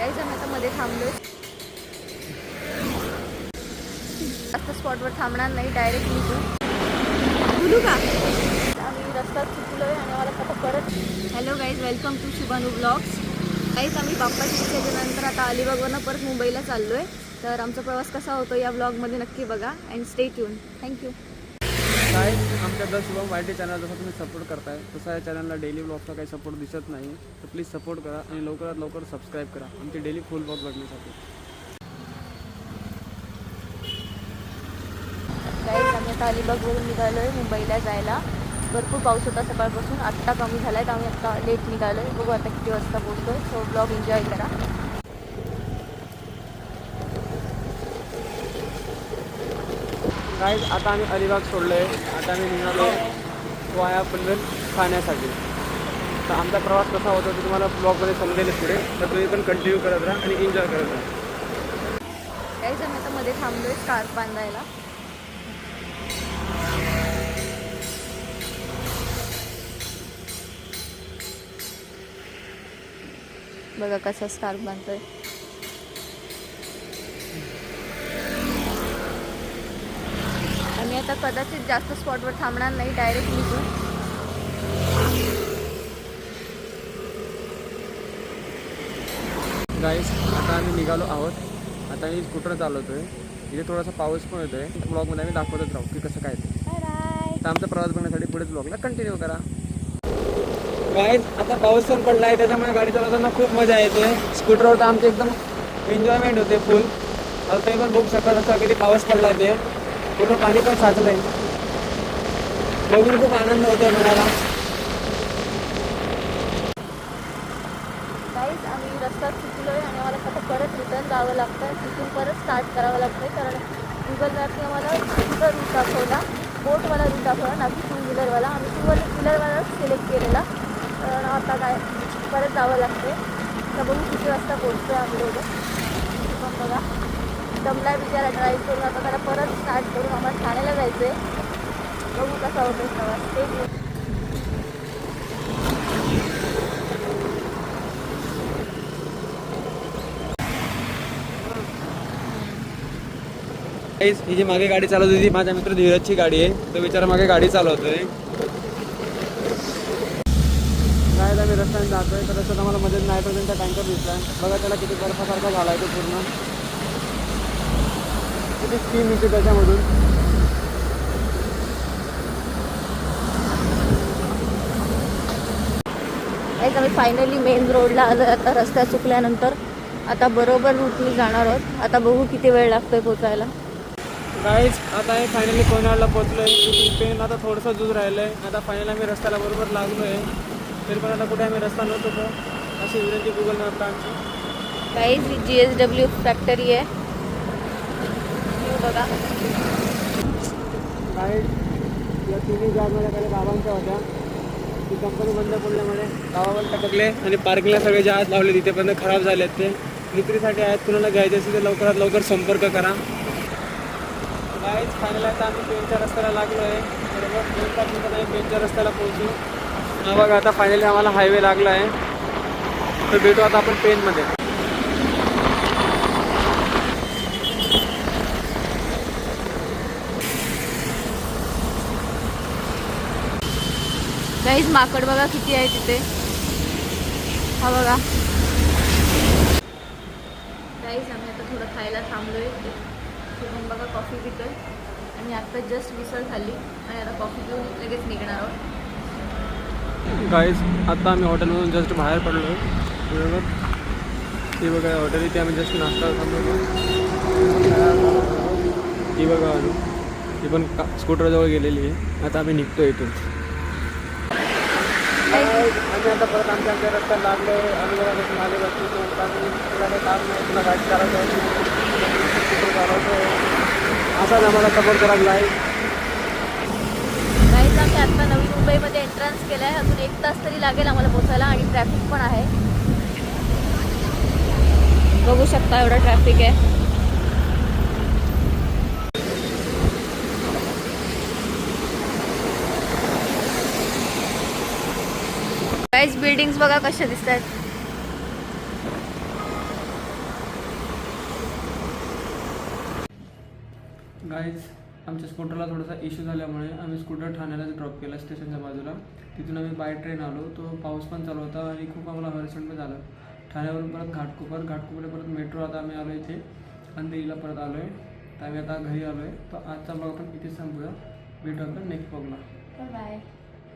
काही जण आता मध्ये थांबलोय. जास्त स्पॉटवर थांबणार नाही डायरेक्ट निघू. बोलू का? आम्ही रस्ता चुकलोय आणि मला आता परत hello guys welcome to Shubhanu blogs काहीच आम्ही बाप्पाच्या नंतर आता अलिबागवरनं परत मुंबईला चाललो आहे तर आमचा प्रवास कसा होतो या ब्लॉगमध्ये नक्की बघा. अँड स्टे ट्यून थँक्यू काय आमच्या द शुभम वायटी चॅनल जसं तुम्ही सपोर्ट करताय तसं या चॅनलला डेली ब्लॉगचा काही सपोर्ट दिसत नाही. तर प्लीज सपोर्ट करा आणि लवकरात लवकर सबस्क्राईब करा. आमचे डेली फुल ब्लॉग बघण्यासाठी. गाईज आम्ही आता अलिबागवरून निघालो आहे मुंबईला जायला. भरपूर पाऊस होता सकाळपासून. आत्ता कमी झाला आहे तर आम्ही आत्ता लेट निघालो आहे बघू आता किती वाजता पोहोचतो आहे सो ब्लॉग एन्जॉय करा. काय आता आम्ही अलिबाग सोडलो आहे आता आम्ही निघालो वाया पनवेल खाण्यासाठी. तर आमचा प्रवास कसा होता ते तुम्हाला ब्लॉगमध्ये समजेल पुढे. तर तुम्ही पण कंटिन्यू करत राहा आणि एन्जॉय करत राहा. गाईज आम्ही आता मध्ये थांबलो आहे स्कार्फ बांधायला. बघा कसा स्कार्फ बांधतोय आम्ही आता कदाचित जास्त स्पॉटवर थांबणार नाही डायरेक्ट निघू. गाईस आता आम्ही निघालो आहोत. आता मी स्कूटर चालवतो आहे इथे थोडासा पाऊस पण येतो आहे ब्लॉगमध्ये आम्ही दाखवतच राहू की कसं काय ते. तर आमचा प्रवास बघण्यासाठी पुढेच ब्लॉगला कंटिन्यू करा. गाईज आता पाऊस पण पडला आहे त्याच्यामुळे गाडी चालवताना खूप मजा येते. स्कूटरवर तर आमची एकदम एन्जॉयमेंट होते फुल आता पण बघू शकता असं किती पाऊस पडला ते. पूर्ण पाणी पण साचलंय बघून खूप आनंद होतोय मनाला. काहीच आम्ही रस्ता चुकलो आहे आणि आम्हाला आता परत रिटर्न जावं लागतं तिथून परत स्टार्ट करावं लागतं कारण गुगल मॅपने आम्हाला दुसरा रूट दाखवला. बोटवाला रूट दाखवला ना की टू व्हीलरवाला आम्ही टू व्हीलरवाला सिलेक्ट केलेला. तर आता काय? परत जावं लागते तर बघू किती वाजता पोहोचतो आहे आम्ही दोघं. पण बघा. दमला बिचारा ड्राईव्ह करून आता त्याला परत स्टार्ट करून आम्हाला ठाण्याला जायचं आहे बघू कसा होतो प्रवास. ते ही जी मागे गाडी चालवत होती माझ्या मित्र धीरजची गाडी आहे. तो बिचारा मागे गाडी चालवतोय. काय आम्ही रस्त्याने जातोय तर रस्त्यात आम्हाला मध्ये नायट्रोजनचा टँकर दिसला बघा त्याला किती बर्फासारखा झाला आहे तो पूर्ण. किती स्कीम येते त्याच्यामधून. आम्ही फायनली मेन रोडला आलो आता रस्ता चुकल्यानंतर आता बरोबर रूटनी जाणार आहोत. आता बघू किती वेळ लागतोय पोचायला. गाईज आता हे फायनली कोयनाडला पोहोचलो आहे पेन आता थोडंसं दूर राहिलं आहे आता फायनल आम्ही रस्त्याला बरोबर लागलो आहे तरी पण आता कुठे आम्ही रस्ता नव्हतो अशी विनंती गुगल मॅपला आमची. काहीच जी एस डब्ल्यू फॅक्टरी आहे. बघा गाईड या तिन्ही जॉब माझ्या बाबांच्या होत्या ती कंपनी बंद पडल्यामुळे गावावर टकले आणि पार्किंगला सगळे जहाज लावले. तिथे पण खराब झाले आहेत ते. विक्रीसाठी आहेत कुणाला घ्यायचे असेल तर लवकरात लवकर संपर्क करा. गाईज फायनल आता आम्ही पेनच्या रस्त्याला लागलो आहे बरोबर दोन तास नाही पेनच्या रस्त्याला पोहोचू. हा बघा आता फायनली आम्हाला हायवे लागला आहे तर भेटू आता आपण पेनमध्ये काहीच माकड बघा किती आहे तिथे. हा बघा. काहीच आम्ही आता थोडं खायला थांबलोय. शुभम बघा कॉफी पितोय. आणि आता जस्ट मिसळ खाल्ली आणि आता कॉफी पिऊन लगेच निघणार आहोत. गाईज आता आम्ही हॉटेलमधून जस्ट बाहेर पडलो बरोबर? ती बघा हॉटेल इथे आम्ही जस्ट नाश्ता थांबलो ती बघा आलो ती पण का स्कूटरजवळ गेलेली आहे. आता आम्ही निघतो इथून. आम्ही आता परत आमच्या आमच्या रस्त्याला लागलो आहे आम्ही बघा तुला काही काम नाही तुला आहे असाच आम्हाला सपोर्ट करायला आहे काहीच आम्ही आता नवी मुंबईमध्ये एंट्रन्स केलं आहे अजून एक तास तरी लागेल आम्हाला पोचायला आणि ट्रॅफिक पण आहे. बघू शकता एवढं ट्रॅफिक आहे. गाईज बिल्डिंग्स बघा कशा दिसत आहेत गाईज आमच्या स्कूटरला थोडासा इश्यू झाल्यामुळे आम्ही स्कूटर ठाण्यालाच ड्रॉप केला स्टेशनच्या बाजूला. तिथून आम्ही बाय ट्रेन आलो. तो पाऊस पण चालू होता आणि खूप आम्हाला हरसमेंट पण झालं. ठाण्यावरून परत घाटकोपर घाटकोपर परत मेट्रो आता आम्ही आलो इथे. अंधेरीला परत आलो आहे तर आम्ही आता घरी आलो आहे तर आजचा ब्लॉग आपण इथेच संपूया भेटू आपण नेक्स्ट ब्लॉगला बाय